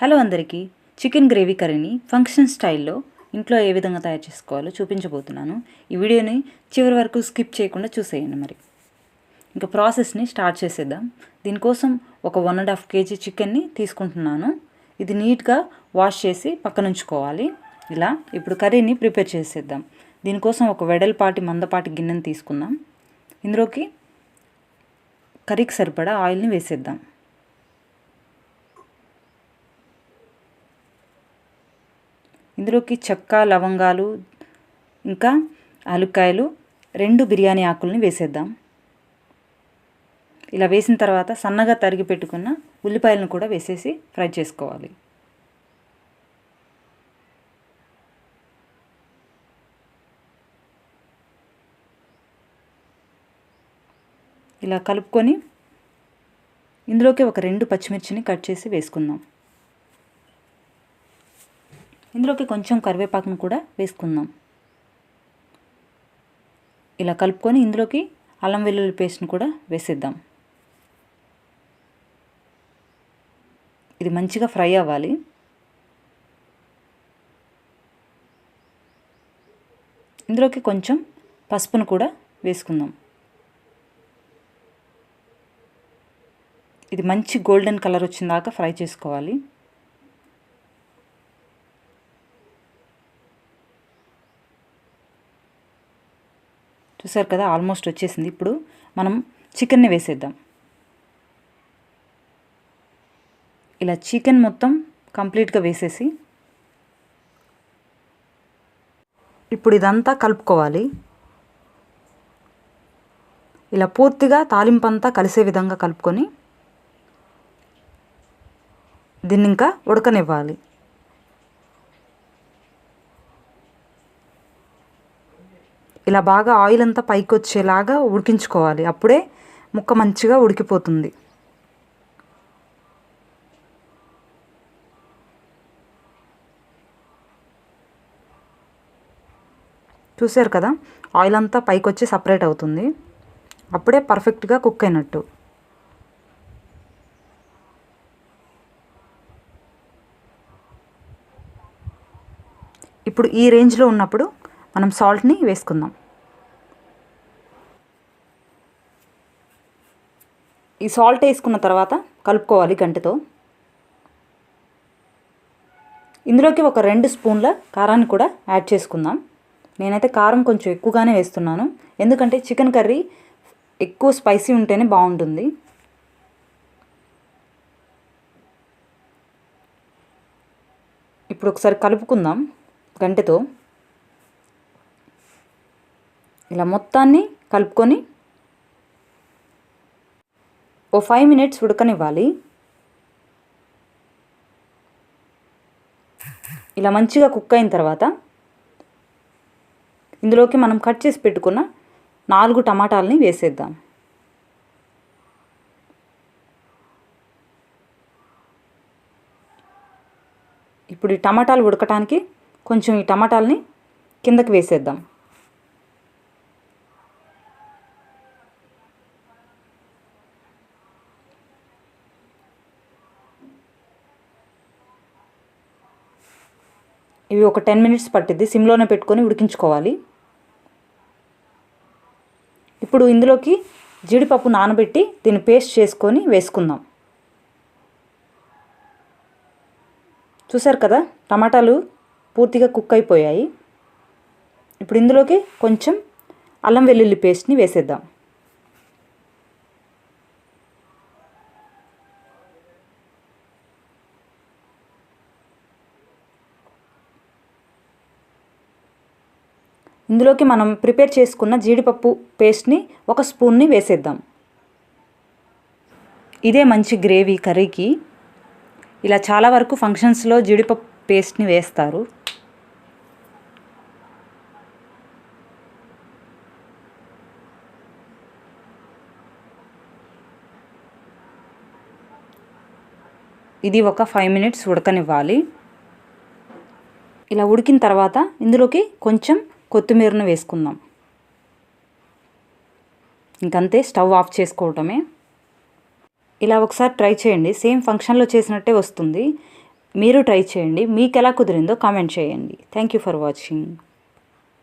Hello అందరికీ. Chicken gravy కర్రీని function స్టైల్లో ఇంట్లో ఏ విధంగా తయారు చేసుకోవాలో చూపించబోతున్నాను. ఈ వీడియోని చివరి వరకు స్కిప్ చేయకుండా చూసేయండి మరి. ఇంకా ప్రాసెస్ని స్టార్ట్ చేసేద్దాం. దీనికోసం ఒక వన్ అండ్ హాఫ్ కేజీ చికెన్ని తీసుకుంటున్నాను. ఇది నీట్గా వాష్ చేసి పక్కన ఉంచుకోవాలి ఇలా ఇప్పుడు కర్రీని ప్రిపేర్ చేసేద్దాం. దీనికోసం ఒక వెడల్పాటి మందపాటి గిన్నెని తీసుకుందాం. ఇందులోకి కర్రీకి సరిపడా ఆయిల్ని వేసేద్దాం. ఇందులోకి చెక్క లవంగాలు ఇంకా ఆలుకాయలు రెండు బిర్యానీ ఆకుల్ని వేసేద్దాం. ఇలా వేసిన తర్వాత సన్నగా తరిగి పెట్టుకున్న ఉల్లిపాయలను కూడా వేసేసి ఫ్రై చేసుకోవాలి. ఇలా కలుపుకొని ఇందులోకి ఒక రెండు పచ్చిమిర్చిని కట్ చేసి వేసుకుందాం. ఇందులోకి కొంచెం కరివేపాకును కూడా వేసుకుందాం. ఇలా కలుపుకొని ఇందులోకి అల్లం వెల్లుల్లి పేస్ట్ని కూడా వేసేద్దాం. ఇది మంచిగా ఫ్రై అవ్వాలి. ఇందులోకి కొంచెం పసుపును కూడా వేసుకుందాం. ఇది మంచి గోల్డెన్ కలర్ వచ్చిన దాకా ఫ్రై చేసుకోవాలి. చూసారు కదా ఆల్మోస్ట్ వచ్చేసింది. ఇప్పుడు మనం చికెన్ని వేసేద్దాం. ఇలా చికెన్ మొత్తం కంప్లీట్గా వేసేసి ఇప్పుడు ఇదంతా కలుపుకోవాలి. ఇలా పూర్తిగా తాలింపంతా కలిసే విధంగా కలుపుకొని దీన్ని ఇంకా ఉడకనివ్వాలి. ఇలా బాగా ఆయిల్ అంతా పైకి వచ్చేలాగా ఉడికించుకోవాలి. అప్పుడే ముక్క మంచిగా ఉడికిపోతుంది. చూసారు కదా? ఆయిల్ అంతా పైకి వచ్చి సపరేట్ అవుతుంది. అప్పుడే పర్ఫెక్ట్గా కుక్ అయినట్టు. ఇప్పుడు ఈ రేంజ్లో ఉన్నప్పుడు మనం సాల్ట్ని వేసుకుందాం. ఈ సాల్ట్ వేసుకున్న తర్వాత కలుపుకోవాలి గంటతో. ఇందులోకి ఒక రెండు స్పూన్ల కారాన్ని కూడా యాడ్ చేసుకుందాం. నేనైతే కారం కొంచెం ఎక్కువగానే వేస్తున్నాను. ఎందుకంటే చికెన్ కర్రీ ఎక్కువ స్పైసీ ఉంటేనే బాగుంటుంది. ఇప్పుడు ఒకసారి కలుపుకుందాం గంటెతో. ఇలా మొత్తాన్ని కలుపుకొని ఓ ఫైవ్ మినిట్స్ ఉడకనివ్వాలి. ఇలా మంచిగా కుక్ అయిన తర్వాత ఇందులోకి మనం కట్ చేసి పెట్టుకున్న నాలుగు టమాటాలని వేసేద్దాం. ఇప్పుడు ఈ టమాటాలు ఉడకటానికి కొంచెం ఈ టమాటాలని కిందకి వేసేద్దాం. ఇవి ఒక టెన్ మినిట్స్ పట్టిద్ది సిమ్లోనే పెట్టుకొని ఉడికించుకోవాలి. ఇప్పుడు ఇందులోకి జీడిపప్పు నానబెట్టి దీన్ని పేస్ట్ చేసుకొని వేసుకుందాం. చూసారు కదా టమాటాలు పూర్తిగా కుక్ అయిపోయాయి. ఇప్పుడు ఇందులోకి కొంచెం అల్లం వెల్లుల్లి పేస్ట్ని వేసేద్దాం. ఇందులోకి మనం ప్రిపేర్ చేసుకున్న జీడిపప్పు పేస్ట్ని ఒక స్పూన్ని వేసేద్దాం. ఇదే మంచి గ్రేవీ కర్రీకి. ఇలా చాలా వరకు ఫంక్షన్స్లో జీడిపప్పు పేస్ట్ని వేస్తారు. ఇది ఒక ఫైవ్ మినిట్స్ ఉడకనివ్వాలి. ఇలా ఉడికిన తర్వాత ఇందులోకి కొంచెం కొత్తిమీరను వేసుకుందాం. ఇంకంతే స్టవ్ ఆఫ్ చేసుకోవటమే. ఇలా ఒకసారి ట్రై చేయండి. సేమ్ ఫంక్షన్లో చేసినట్టే వస్తుంది. మీరు ట్రై చేయండి. మీకు ఎలా కుదిరిందో కామెంట్ చేయండి. Thank you for watching.